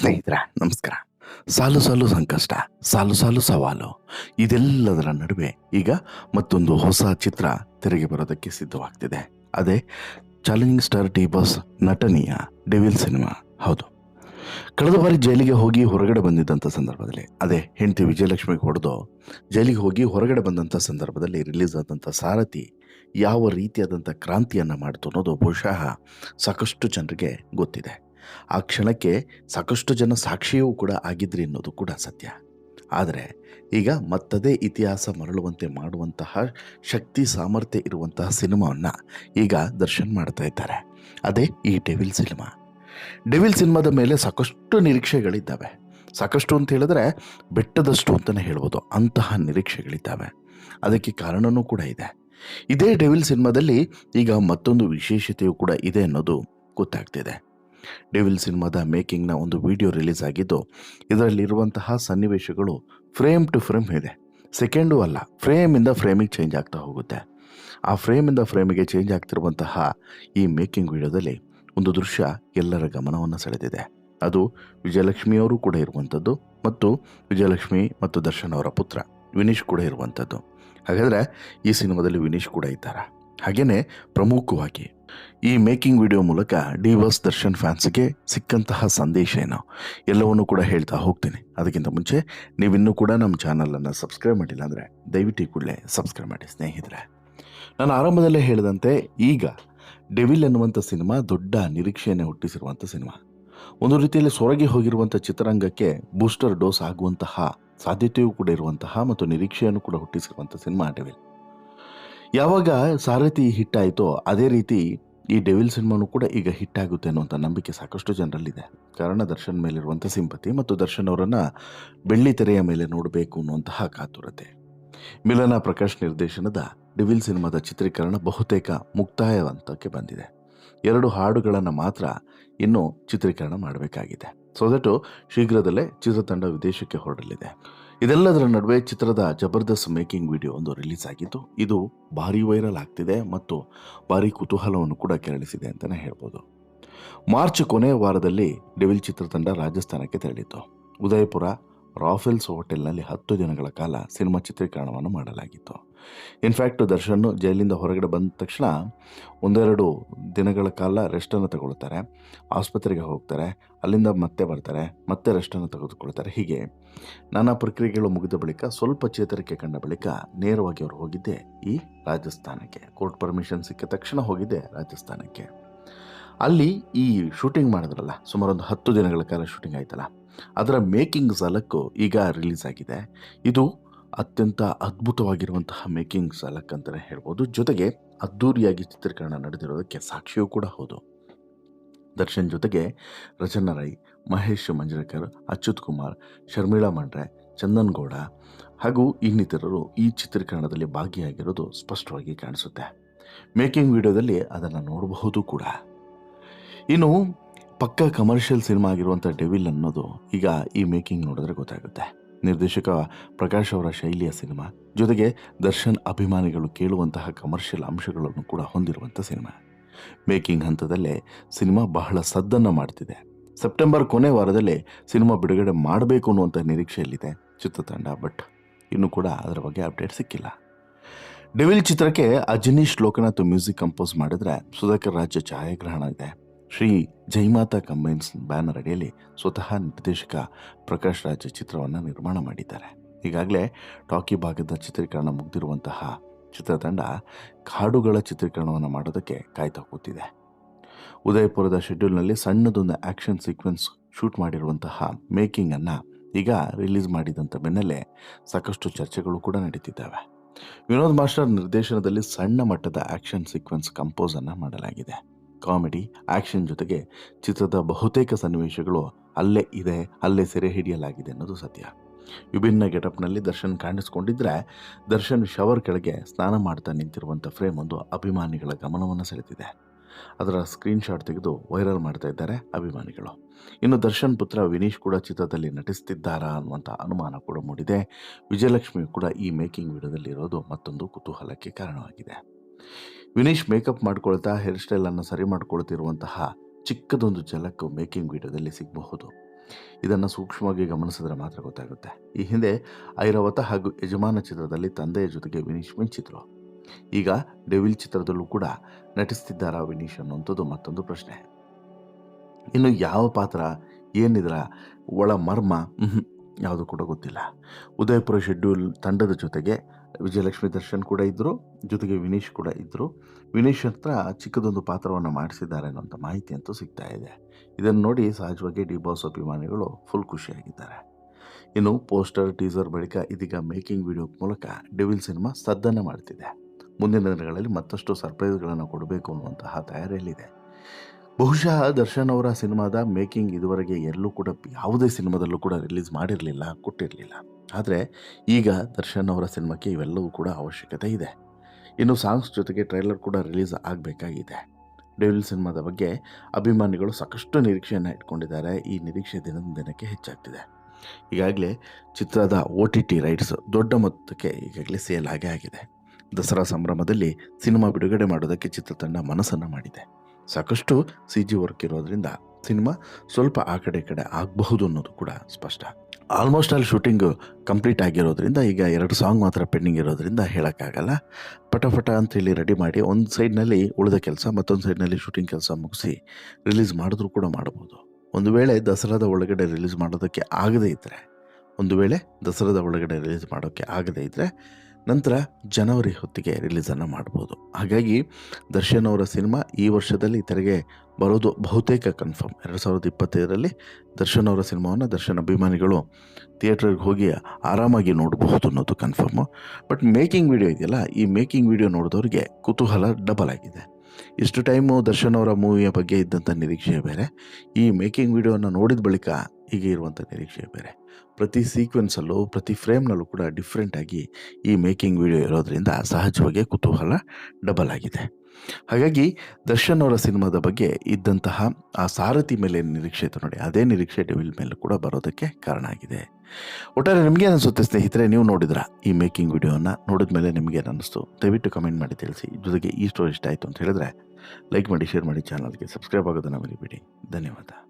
ಸ್ನೇಹಿತರ, ನಮಸ್ಕಾರ. ಸಾಲು ಸಾಲು ಸಂಕಷ್ಟ, ಸಾಲು ಸಾಲು ಸವಾಲು. ಇದೆಲ್ಲದರ ನಡುವೆ ಈಗ ಮತ್ತೊಂದು ಹೊಸ ಚಿತ್ರ ತೆರೆಗೆ ಬರೋದಕ್ಕೆ ಸಿದ್ಧವಾಗ್ತಿದೆ. ಅದೇ ಚಾಲೆಂಜಿಂಗ್ ಸ್ಟಾರ್ ಟಿ ಬಸ್ ನಟನೆಯ ಡೆವಿಲ್ ಸಿನಿಮಾ. ಹೌದು. ಕಳೆದ ಬಾರಿ ಜೈಲಿಗೆ ಹೋಗಿ ಹೊರಗಡೆ ಬಂದಿದ್ದಂಥ ಸಂದರ್ಭದಲ್ಲಿ, ಅದೇ ಹೆಂಡತಿ ವಿಜಯಲಕ್ಷ್ಮಿಗೆ ಹೊಡೆದು ಜೈಲಿಗೆ ಹೋಗಿ ಹೊರಗಡೆ ಬಂದಂಥ ಸಂದರ್ಭದಲ್ಲಿ ರಿಲೀಸ್ ಆದಂಥ ಸಾರಥಿ ಯಾವ ರೀತಿಯಾದಂಥ ಕ್ರಾಂತಿಯನ್ನು ಮಾಡ್ತು ಅನ್ನೋದು ಬಹುಶಃ ಸಾಕಷ್ಟು ಜನರಿಗೆ ಗೊತ್ತಿದೆ. ಆ ಕ್ಷಣಕ್ಕೆ ಸಾಕಷ್ಟು ಜನ ಸಾಕ್ಷಿಯೂ ಕೂಡ ಆಗಿದ್ರಿ ಅನ್ನೋದು ಕೂಡ ಸತ್ಯ. ಆದರೆ ಈಗ ಮತ್ತದೇ ಇತಿಹಾಸ ಮರಳುವಂತೆ ಮಾಡುವಂತಹ ಶಕ್ತಿ ಸಾಮರ್ಥ್ಯ ಇರುವಂತಹ ಸಿನಿಮಾವನ್ನು ಈಗ ದರ್ಶನ್ ಮಾಡ್ತಾ ಇದ್ದಾರೆ. ಅದೇ ಈ ಡೆವಿಲ್ ಸಿನಿಮಾ. ಡೆವಿಲ್ ಸಿನಿಮಾದ ಮೇಲೆ ಸಾಕಷ್ಟು ನಿರೀಕ್ಷೆಗಳಿದ್ದಾವೆ. ಸಾಕಷ್ಟು ಅಂತ ಹೇಳಿದ್ರೆ ಬೆಟ್ಟದಷ್ಟು ಅಂತಲೇ ಹೇಳ್ಬೋದು. ಅಂತಹ ನಿರೀಕ್ಷೆಗಳಿದ್ದಾವೆ. ಅದಕ್ಕೆ ಕಾರಣವೂ ಕೂಡ ಇದೆ. ಇದೇ ಡೆವಿಲ್ ಸಿನಿಮಾದಲ್ಲಿ ಈಗ ಮತ್ತೊಂದು ವಿಶೇಷತೆಯೂ ಕೂಡ ಇದೆ ಅನ್ನೋದು ಗೊತ್ತಾಗ್ತಿದೆ. ಡೆವಿಲ್ ಸಿನಿಮಾದ ಮೇಕಿಂಗ್ನ ಒಂದು ವಿಡಿಯೋ ರಿಲೀಸ್ ಆಗಿದ್ದು, ಇದರಲ್ಲಿರುವಂತಹ ಸನ್ನಿವೇಶಗಳು ಫ್ರೇಮ್ ಟು ಫ್ರೇಮ್ ಇದೆ. ಸೆಕೆಂಡು ಅಲ್ಲ, ಫ್ರೇಮಿಂದ ಫ್ರೇಮಿಗೆ ಚೇಂಜ್ ಆಗ್ತಾ ಹೋಗುತ್ತೆ. ಆ ಫ್ರೇಮಿಂದ ಫ್ರೇಮಿಗೆ ಚೇಂಜ್ ಆಗ್ತಿರುವಂತಹ ಈ ಮೇಕಿಂಗ್ ವಿಡಿಯೋದಲ್ಲಿ ಒಂದು ದೃಶ್ಯ ಎಲ್ಲರ ಗಮನವನ್ನು ಸೆಳೆದಿದೆ. ಅದು ವಿಜಯಲಕ್ಷ್ಮಿಯವರು ಕೂಡ ಇರುವಂಥದ್ದು ಮತ್ತು ವಿಜಯಲಕ್ಷ್ಮಿ ಮತ್ತು ದರ್ಶನ್ ಅವರ ಪುತ್ರ ವಿನೀಶ್ ಕೂಡ ಇರುವಂಥದ್ದು. ಹಾಗಾದರೆ ಈ ಸಿನಿಮಾದಲ್ಲಿ ವಿನೀಶ್ ಕೂಡ ಇದ್ದಾರೆ? ಹಾಗೆಯೇ ಪ್ರಮುಖವಾಗಿ ಈ ಮೇಕಿಂಗ್ ವಿಡಿಯೋ ಮೂಲಕ ಡಿ ವಸ್ ದರ್ಶನ್ ಫ್ಯಾನ್ಸ್ಗೆ ಸಿಕ್ಕಂತಹ ಸಂದೇಶ ಏನು? ಎಲ್ಲವನ್ನೂ ಕೂಡ ಹೇಳ್ತಾ ಹೋಗ್ತೀನಿ. ಅದಕ್ಕಿಂತ ಮುಂಚೆ, ನೀವಿನ್ನೂ ಕೂಡ ನಮ್ಮ ಚಾನಲನ್ನು ಸಬ್ಸ್ಕ್ರೈಬ್ ಮಾಡಿಲ್ಲ ಅಂದರೆ ದಯವಿಟ್ಟು ಕೂಡಲೇ ಸಬ್ಸ್ಕ್ರೈಬ್ ಮಾಡಿ ಸ್ನೇಹಿತರೆ. ನಾನು ಆರಂಭದಲ್ಲೇ ಹೇಳಿದಂತೆ, ಈಗ ಡೆವಿಲ್ ಎನ್ನುವಂಥ ಸಿನಿಮಾ ದೊಡ್ಡ ನಿರೀಕ್ಷೆಯನ್ನು ಹುಟ್ಟಿಸಿರುವಂಥ ಸಿನಿಮಾ. ಒಂದು ರೀತಿಯಲ್ಲಿ ಸೊರಗಿ ಹೋಗಿರುವಂಥ ಚಿತ್ರರಂಗಕ್ಕೆ ಬೂಸ್ಟರ್ ಡೋಸ್ ಆಗುವಂತಹ ಸಾಧ್ಯತೆಯೂ ಕೂಡ ಇರುವಂತಹ ಮತ್ತು ನಿರೀಕ್ಷೆಯನ್ನು ಕೂಡ ಹುಟ್ಟಿಸಿರುವಂಥ ಸಿನಿಮಾ ಡೆವಿಲ್. ಯಾವಾಗ ಸಾರಥಿ ಹಿಟ್ ಆಯಿತೋ ಅದೇ ರೀತಿ ಈ ಡೆವಿಲ್ ಸಿನಿಮಾನು ಕೂಡ ಈಗ ಹಿಟ್ ಆಗುತ್ತೆ ಅನ್ನುವಂಥ ನಂಬಿಕೆ ಸಾಕಷ್ಟು ಜನರಲ್ಲಿದೆ. ಕಾರಣ ದರ್ಶನ್ ಮೇಲಿರುವಂಥ ಸಿಂಪತಿ ಮತ್ತು ದರ್ಶನ್ ಅವರನ್ನು ಬೆಳ್ಳಿ ತೆರೆಯ ಮೇಲೆ ನೋಡಬೇಕು ಅನ್ನುವಂತಹ ಕಾತುರತೆ. ಮಿಲನ ಪ್ರಕಾಶ್ ನಿರ್ದೇಶನದ ಡೆವಿಲ್ ಸಿನಿಮಾದ ಚಿತ್ರೀಕರಣ ಬಹುತೇಕ ಮುಕ್ತಾಯ ಹಂತಕ್ಕೆ ಬಂದಿದೆ. ಎರಡು ಹಾಡುಗಳನ್ನು ಮಾತ್ರ ಇನ್ನು ಚಿತ್ರೀಕರಣ ಮಾಡಬೇಕಾಗಿದೆ. ಸೊ ದಟ್ಟು ಶೀಘ್ರದಲ್ಲೇ ಚಿತ್ರತಂಡ ವಿದೇಶಕ್ಕೆ ಹೊರಡಲಿದೆ. ಇದೆಲ್ಲದರ ನಡುವೆ ಚಿತ್ರದ ಜಬರ್ದಸ್ತ್ ಮೇಕಿಂಗ್ ವಿಡಿಯೋ ಒಂದು ರಿಲೀಸ್ ಆಗಿತ್ತು ಇದು ಭಾರಿ ವೈರಲ್ ಆಗ್ತಿದೆ ಮತ್ತು ಭಾರಿ ಕುತೂಹಲವನ್ನು ಕೂಡ ಕೆರಳಿಸಿದೆ ಅಂತಲೇ ಹೇಳ್ಬೋದು. ಮಾರ್ಚ್ ಕೊನೆಯ ವಾರದಲ್ಲಿ ಡೆವಿಲ್ ಚಿತ್ರತಂಡ ರಾಜಸ್ಥಾನಕ್ಕೆ ತೆರಳಿತು ಉದಯಪುರ ರಾಫೆಲ್ಸ್ ಹೋಟೆಲ್ನಲ್ಲಿ ಹತ್ತು ದಿನಗಳ ಕಾಲ ಸಿನಿಮಾ ಚಿತ್ರೀಕರಣವನ್ನು ಮಾಡಲಾಗಿತ್ತು. ಇನ್ಫ್ಯಾಕ್ಟ್ ದರ್ಶನ್ ಜೈಲಿಂದ ಹೊರಗಡೆ ಬಂದ ತಕ್ಷಣ ಒಂದೆರಡು ದಿನಗಳ ಕಾಲ ರೆಸ್ಟನ್ನು ತಗೊಳ್ತಾರೆ. ಆಸ್ಪತ್ರೆಗೆ ಹೋಗ್ತಾರೆ. ಅಲ್ಲಿಂದ ಮತ್ತೆ ಬರ್ತಾರೆ. ಮತ್ತೆ ರೆಸ್ಟನ್ನು ತೆಗೆದುಕೊಳ್ತಾರೆ. ಹೀಗೆ ನಾನಾ ಪ್ರಕ್ರಿಯೆಗಳು ಮುಗಿದ ಬಳಿಕ ಸ್ವಲ್ಪ ಚೇತರಿಕೆ ಕಂಡ ಬಳಿಕ ನೇರವಾಗಿ ಅವರು ಹೋಗಿದ್ದೆ ಈ ರಾಜಸ್ಥಾನಕ್ಕೆ. ಕೋರ್ಟ್ ಪರ್ಮಿಷನ್ ಸಿಕ್ಕ ತಕ್ಷಣ ಹೋಗಿದ್ದೆ ರಾಜಸ್ಥಾನಕ್ಕೆ. ಅಲ್ಲಿ ಈ ಶೂಟಿಂಗ್ ಮಾಡಿದ್ರಲ್ಲ ಸುಮಾರು ಒಂದು ಹತ್ತು ದಿನಗಳ ಕಾಲ ಶೂಟಿಂಗ್ ಆಯ್ತಲ್ಲ ಅದರ ಮೇಕಿಂಗ್ ಸಲಕ್ಕು ಈಗ ರಿಲೀಸ್ ಆಗಿದೆ. ಇದು ಅತ್ಯಂತ ಅದ್ಭುತವಾಗಿರುವಂತಹ ಮೇಕಿಂಗ್ ಸಲಕ್ ಅಂತಲೇ ಹೇಳ್ಬೋದು. ಜೊತೆಗೆ ಅದ್ಧೂರಿಯಾಗಿ ಚಿತ್ರೀಕರಣ ನಡೆದಿರೋದಕ್ಕೆ ಸಾಕ್ಷಿಯೂ ಕೂಡ ಹೌದು. ದರ್ಶನ್ ಜೊತೆಗೆ ರಚನಾ ರೈ, ಮಹೇಶ್ ಮಂಜರೇಕರ್ ಅಚ್ಯುತ್ ಕುಮಾರ್, ಶರ್ಮಿಳಾ ಮಂಡ್ರೆ, ಚಂದನ್ ಗೌಡ ಹಾಗೂ ಇನ್ನಿತರರು ಈ ಚಿತ್ರೀಕರಣದಲ್ಲಿ ಭಾಗಿಯಾಗಿರೋದು ಸ್ಪಷ್ಟವಾಗಿ ಕಾಣಿಸುತ್ತೆ. ಮೇಕಿಂಗ್ ವಿಡಿಯೋದಲ್ಲಿ ಅದನ್ನು ನೋಡಬಹುದು ಕೂಡ. ಇನ್ನು ಪಕ್ಕ ಕಮರ್ಷಿಯಲ್ ಸಿನಿಮಾ ಆಗಿರುವಂಥ ಡೆವಿಲ್ ಅನ್ನೋದು ಈಗ ಈ ಮೇಕಿಂಗ್ ನೋಡಿದ್ರೆ ಗೊತ್ತಾಗುತ್ತೆ. ನಿರ್ದೇಶಕ ಪ್ರಕಾಶ್ ಅವರ ಶೈಲಿಯ ಸಿನಿಮಾ ಜೊತೆಗೆ ದರ್ಶನ್ ಅಭಿಮಾನಿಗಳು ಕೇಳುವಂತಹ ಕಮರ್ಷಿಯಲ್ ಅಂಶಗಳನ್ನು ಕೂಡ ಹೊಂದಿರುವಂಥ ಸಿನಿಮಾ ಮೇಕಿಂಗ್ ಹಂತದಲ್ಲೇ ಸಿನಿಮಾ ಬಹಳ ಸದ್ದನ್ನು ಮಾಡ್ತಿದೆ. ಸೆಪ್ಟೆಂಬರ್ ಕೊನೆ ವಾರದಲ್ಲಿ ಸಿನಿಮಾ ಬಿಡುಗಡೆ ಮಾಡಬೇಕು ಅನ್ನುವಂಥ ನಿರೀಕ್ಷೆಯಲ್ಲಿದೆ ಚಿತ್ರತಂಡ ಬಟ್ ಇನ್ನೂ ಕೂಡ ಅದರ ಬಗ್ಗೆ ಅಪ್ಡೇಟ್ ಸಿಕ್ಕಿಲ್ಲ. ಡೆವಿಲ್ ಚಿತ್ರಕ್ಕೆ ಅಜನೀಶ್ ಲೋಕನಾಥ್ ಮ್ಯೂಸಿಕ್ ಕಂಪೋಸ್ ಮಾಡಿದ್ರೆ ಸುಧಾಕರ್ ರಾಜ್ಯ ಛಾಯಾಗ್ರಹಣ ಇದೆ. ಶ್ರೀ ಜೈಮಾತಾ ಕಂಬೈನ್ಸ್ ಬ್ಯಾನರ್ ಅಡಿಯಲ್ಲಿ ಸ್ವತಃ ನಿರ್ದೇಶಕ ಪ್ರಕಾಶ್ ರಾಜ್ ಚಿತ್ರವನ್ನು ನಿರ್ಮಾಣ ಮಾಡಿದ್ದಾರೆ. ಈಗಾಗಲೇ ಟಾಕಿ ಭಾಗದ ಚಿತ್ರೀಕರಣ ಮುಗ್ದಿರುವಂತಹ ಚಿತ್ರತಂಡ ಕಾಡುಗಳ ಚಿತ್ರೀಕರಣವನ್ನು ಮಾಡೋದಕ್ಕೆ ಕಾಯ್ತಾ ಕೂತಿದೆ. ಉದಯಪುರದ ಶೆಡ್ಯೂಲ್ನಲ್ಲಿ ಸಣ್ಣದೊಂದು ಆ್ಯಕ್ಷನ್ ಸೀಕ್ವೆನ್ಸ್ ಶೂಟ್ ಮಾಡಿರುವಂತಹ ಮೇಕಿಂಗನ್ನು ಈಗ ರಿಲೀಸ್ ಮಾಡಿದಂಥ ಬೆನ್ನಲ್ಲೇ ಸಾಕಷ್ಟು ಚರ್ಚೆಗಳು ಕೂಡ ನಡೀತಿದ್ದಾವೆ. ವಿನೋದ್ ಮಾಸ್ಟರ್ ನಿರ್ದೇಶನದಲ್ಲಿ ಸಣ್ಣ ಮಟ್ಟದ ಆ್ಯಕ್ಷನ್ ಸೀಕ್ವೆನ್ಸ್ ಕಂಪೋಸನ್ನು ಮಾಡಲಾಗಿದೆ. ಕಾಮಿಡಿ, ಆ್ಯಕ್ಷನ್ ಜೊತೆಗೆ ಚಿತ್ರದ ಬಹುತೇಕ ಸನ್ನಿವೇಶಗಳು ಅಲ್ಲೇ ಇದೆ, ಅಲ್ಲೇ ಸೆರೆ ಹಿಡಿಯಲಾಗಿದೆ ಅನ್ನೋದು ಸತ್ಯ. ವಿಭಿನ್ನ ಗೆಟಪ್ನಲ್ಲಿ ದರ್ಶನ್ ಕಾಣಿಸ್ಕೊಂಡಿದ್ರೆ ದರ್ಶನ್ ಶವರ್ ಕೆಳಗೆ ಸ್ನಾನ ಮಾಡ್ತಾ ನಿಂತಿರುವಂಥ ಫ್ರೇಮ್ ಒಂದು ಅಭಿಮಾನಿಗಳ ಗಮನವನ್ನು ಸೆಳೆದಿದೆ. ಅದರ ಸ್ಕ್ರೀನ್ಶಾಟ್ ತೆಗೆದು ವೈರಲ್ ಮಾಡ್ತಾ ಇದ್ದಾರೆ ಅಭಿಮಾನಿಗಳು. ಇನ್ನು ದರ್ಶನ್ ಪುತ್ರ ವಿನೀಶ್ ಕೂಡ ಚಿತ್ರದಲ್ಲಿ ನಟಿಸ್ತಿದ್ದಾರಾ ಅನ್ನುವಂಥ ಅನುಮಾನ ಕೂಡ ಮೂಡಿದೆ. ವಿಜಯಲಕ್ಷ್ಮಿ ಕೂಡ ಈ ಮೇಕಿಂಗ್ ವಿಡಿಯೋದಲ್ಲಿ ಇರೋದು ಮತ್ತೊಂದು ಕುತೂಹಲಕ್ಕೆ ಕಾರಣವಾಗಿದೆ. ವಿನೀಶ್ ಮೇಕಪ್ ಮಾಡ್ಕೊಳ್ತಾ ಹೇರ್ ಸ್ಟೈಲನ್ನು ಸರಿ ಮಾಡ್ಕೊಳ್ತಿರುವಂತಹ ಚಿಕ್ಕದೊಂದು ಝಲಕ್ಕು ಮೇಕಿಂಗ್ ವಿಡಿಯೋದಲ್ಲಿ ಸಿಗಬಹುದು. ಇದನ್ನು ಸೂಕ್ಷ್ಮವಾಗಿ ಗಮನಿಸಿದ್ರೆ ಮಾತ್ರ ಗೊತ್ತಾಗುತ್ತೆ. ಈ ಹಿಂದೆ ಐರಾವತ ಹಾಗೂ ಯಜಮಾನ ಚಿತ್ರದಲ್ಲಿ ತಂದೆಯ ಜೊತೆಗೆ ವಿನೀಶ್ ಮಿಂಚಿದ್ರು. ಈಗ ಡೆವಿಲ್ ಚಿತ್ರದಲ್ಲೂ ಕೂಡ ನಟಿಸ್ತಿದ್ದಾರಾ ವಿನೀಶ್ ಅನ್ನುವಂಥದ್ದು ಮತ್ತೊಂದು ಪ್ರಶ್ನೆ. ಇನ್ನು ಯಾವ ಪಾತ್ರ, ಏನಿದ್ರ ಒಳ ಮರ್ಮ ಯಾವುದು ಕೂಡ ಗೊತ್ತಿಲ್ಲ. ಉದಯಪುರ ಶೆಡ್ಯೂಲ್ ತಂಡದ ಜೊತೆಗೆ ವಿಜಯಲಕ್ಷ್ಮಿ ದರ್ಶನ್ ಕೂಡ ಇದ್ದರು ಜೊತೆಗೆ ವಿನೀಶ್ ಕೂಡ ಇದ್ದರು ವಿನೀಶ್ ಹತ್ರ ಚಿಕ್ಕದೊಂದು ಪಾತ್ರವನ್ನು ಮಾಡಿಸಿದ್ದಾರೆ ಅನ್ನೋಂಥ ಮಾಹಿತಿ ಅಂತೂ ಸಿಗ್ತಾ ಇದೆ. ಇದನ್ನು ನೋಡಿ ಸಹಜವಾಗಿ ಡಿ ಬಾಸ್ ಅಭಿಮಾನಿಗಳು ಫುಲ್ ಖುಷಿಯಾಗಿದ್ದಾರೆ. ಇನ್ನು ಪೋಸ್ಟರ್, ಟೀಸರ್ ಬಳಿಕ ಇದೀಗ ಮೇಕಿಂಗ್ ವಿಡಿಯೋ ಮೂಲಕ ಡೆವಿಲ್ ಸಿನಿಮಾ ಸದ್ದನ್ನು ಮಾಡ್ತಿದೆ. ಮುಂದಿನ ದಿನಗಳಲ್ಲಿ ಮತ್ತಷ್ಟು ಸರ್ಪ್ರೈಸ್ಗಳನ್ನು ಕೊಡಬೇಕು ಅನ್ನುವಂತಹ ತಯಾರಿಯಲ್ಲಿದೆ. ಬಹುಶಃ ದರ್ಶನ್ ಅವರ ಸಿನಿಮಾದ ಮೇಕಿಂಗ್ ಇದುವರೆಗೆ ಎಲ್ಲೂ ಕೂಡ ಯಾವುದೇ ಸಿನಿಮಾದಲ್ಲೂ ಕೂಡ ರಿಲೀಸ್ ಮಾಡಿರಲಿಲ್ಲ, ಕೊಟ್ಟಿರಲಿಲ್ಲ. ಆದರೆ ಈಗ ದರ್ಶನ್ ಅವರ ಸಿನಿಮಾಕ್ಕೆ ಇವೆಲ್ಲವೂ ಕೂಡ ಅವಶ್ಯಕತೆ ಇದೆ. ಇನ್ನು ಸಾಂಗ್ಸ್ ಜೊತೆಗೆ ಟ್ರೈಲರ್ ಕೂಡ ರಿಲೀಸ್ ಆಗಬೇಕಾಗಿದೆ. ಡೆವಿಲ್ ಸಿನಿಮಾದ ಬಗ್ಗೆ ಅಭಿಮಾನಿಗಳು ಸಾಕಷ್ಟು ನಿರೀಕ್ಷೆಯನ್ನು ಇಟ್ಕೊಂಡಿದ್ದಾರೆ. ಈ ನಿರೀಕ್ಷೆ ದಿನದಿಂದ ದಿನಕ್ಕೆ ಹೆಚ್ಚಾಗ್ತಿದೆ. ಈಗಾಗಲೇ ಚಿತ್ರದ ಓ ಟಿ ಟಿ ರೈಟ್ಸ್ ದೊಡ್ಡ ಮೊತ್ತಕ್ಕೆ ಈಗಾಗಲೇ ಸೇಲ್ ಆಗೇ ಆಗಿದೆ. ದಸರಾ ಸಂಭ್ರಮದಲ್ಲಿ ಸಿನಿಮಾ ಬಿಡುಗಡೆ ಮಾಡೋದಕ್ಕೆ ಚಿತ್ರತಂಡ ಮನಸ್ಸನ್ನು ಮಾಡಿದೆ. ಸಾಕಷ್ಟು ಸಿ ಜಿ ವರ್ಕ್ ಇರೋದ್ರಿಂದ ಸಿನಿಮಾ ಸ್ವಲ್ಪ ಆ ಕಡೆ ಕಡೆ ಆಗಬಹುದು ಅನ್ನೋದು ಕೂಡ ಸ್ಪಷ್ಟ. ಆಲ್ಮೋಸ್ಟ್ ಅಲ್ಲಿ ಶೂಟಿಂಗ್ ಕಂಪ್ಲೀಟ್ ಆಗಿರೋದ್ರಿಂದ ಈಗ ಎರಡು ಸಾಂಗ್ ಮಾತ್ರ ಪೆಂಡಿಂಗ್ ಇರೋದ್ರಿಂದ ಹೇಳೋಕ್ಕಾಗಲ್ಲ. ಪಟ ಅಂತೇಳಿ ರೆಡಿ ಮಾಡಿ ಒಂದು ಸೈಡ್ನಲ್ಲಿ ಉಳಿದ ಕೆಲಸ ಮತ್ತೊಂದು ಸೈಡ್ನಲ್ಲಿ ಶೂಟಿಂಗ್ ಕೆಲಸ ಮುಗಿಸಿ ರಿಲೀಸ್ ಮಾಡಿದ್ರೂ ಕೂಡ ಮಾಡ್ಬೋದು. ಒಂದು ವೇಳೆ ದಸರಾದ ಒಳಗಡೆ ರಿಲೀಸ್ ಮಾಡೋದಕ್ಕೆ ಆಗದೇ ಇದ್ದರೆ ಒಂದು ವೇಳೆ ದಸರಾದ ಒಳಗಡೆ ರಿಲೀಸ್ ಮಾಡೋಕ್ಕೆ ಆಗದೇ ಇದ್ದರೆ ನಂತರ ಜನವರಿ ಹೊತ್ತಿಗೆ ರಿಲೀಸನ್ನು ಮಾಡ್ಬೋದು. ಹಾಗಾಗಿ ದರ್ಶನ್ ಅವರ ಸಿನಿಮಾ ಈ ವರ್ಷದಲ್ಲಿ ತೆರೆಗೆ ಬರೋದು ಬಹುತೇಕ ಕನ್ಫರ್ಮ್ ಎರಡು ಸಾವಿರದ ಇಪ್ಪತ್ತೈದರಲ್ಲಿ ದರ್ಶನ್ ಅವರ ಸಿನಿಮಾವನ್ನು ದರ್ಶನ್ ಅಭಿಮಾನಿಗಳು ಥಿಯೇಟ್ರಿಗೆ ಹೋಗಿ ಆರಾಮಾಗಿ ನೋಡಬಹುದು ಅನ್ನೋದು ಕನ್ಫರ್ಮು ಬಟ್ ಮೇಕಿಂಗ್ ವಿಡಿಯೋ ಇದೆಯಲ್ಲ, ಈ ಮೇಕಿಂಗ್ ವಿಡಿಯೋ ನೋಡಿದವ್ರಿಗೆ ಕುತೂಹಲ ಡಬಲ್ ಆಗಿದೆ. ಇಷ್ಟು ಟೈಮು ದರ್ಶನ್ ಅವರ ಮೂವಿಯ ಬಗ್ಗೆ ಇದ್ದಂಥ ನಿರೀಕ್ಷೆ ಬೇರೆ. ಈ ಮೇಕಿಂಗ್ ವಿಡಿಯೋನ ನೋಡಿದ ಬಳಿಕ ಈಗ ಇರುವಂಥ ನಿರೀಕ್ಷೆ ಬೇರೆ. ಪ್ರತಿ ಸೀಕ್ವೆನ್ಸಲ್ಲೂ ಪ್ರತಿ ಫ್ರೇಮ್ನಲ್ಲೂ ಕೂಡ ಡಿಫ್ರೆಂಟಾಗಿ ಈ ಮೇಕಿಂಗ್ ವಿಡಿಯೋ ಇರೋದ್ರಿಂದ ಸಹಜವಾಗಿ ಕುತೂಹಲ ಡಬಲ್ ಆಗಿದೆ. ಹಾಗಾಗಿ ದರ್ಶನ್ ಅವರ ಸಿನಿಮಾದ ಬಗ್ಗೆ ಇದ್ದಂತಹ ಆ ಸಾರಥಿ ಮೇಲೆ ನಿರೀಕ್ಷೆ ಇತ್ತು ನೋಡಿ, ಅದೇ ನಿರೀಕ್ಷೆ ಡೆವಿಲ್ ಮೇಲೆ ಕೂಡ ಬರೋದಕ್ಕೆ ಕಾರಣ ಆಗಿದೆ. ಒಟ್ಟಾರೆ ನಿಮಗೆ ಅನಿಸುತ್ತೆ ಸ್ನೇಹಿತರೆ, ನೀವು ನೋಡಿದ್ರ ಈ ಮೇಕಿಂಗ್ ವಿಡಿಯೋನ ನೋಡಿದ ಮೇಲೆ ನಿಮಗೆ ಅನ್ನಿಸ್ತು ದಯವಿಟ್ಟು ಕಮೆಂಟ್ ಮಾಡಿ ತಿಳಿಸಿ. ಜೊತೆಗೆ ಈ ಸ್ಟೋರಿ ಇಷ್ಟ ಆಯಿತು ಅಂತ ಹೇಳಿದ್ರೆ ಲೈಕ್ ಮಾಡಿ ಶೇರ್ ಮಾಡಿ ಚಾನಲ್ಗೆ ಸಬ್ಸ್ಕ್ರೈಬ್ ಆಗೋದನ್ನು ಮರಿಬೇಡಿ. ಧನ್ಯವಾದ.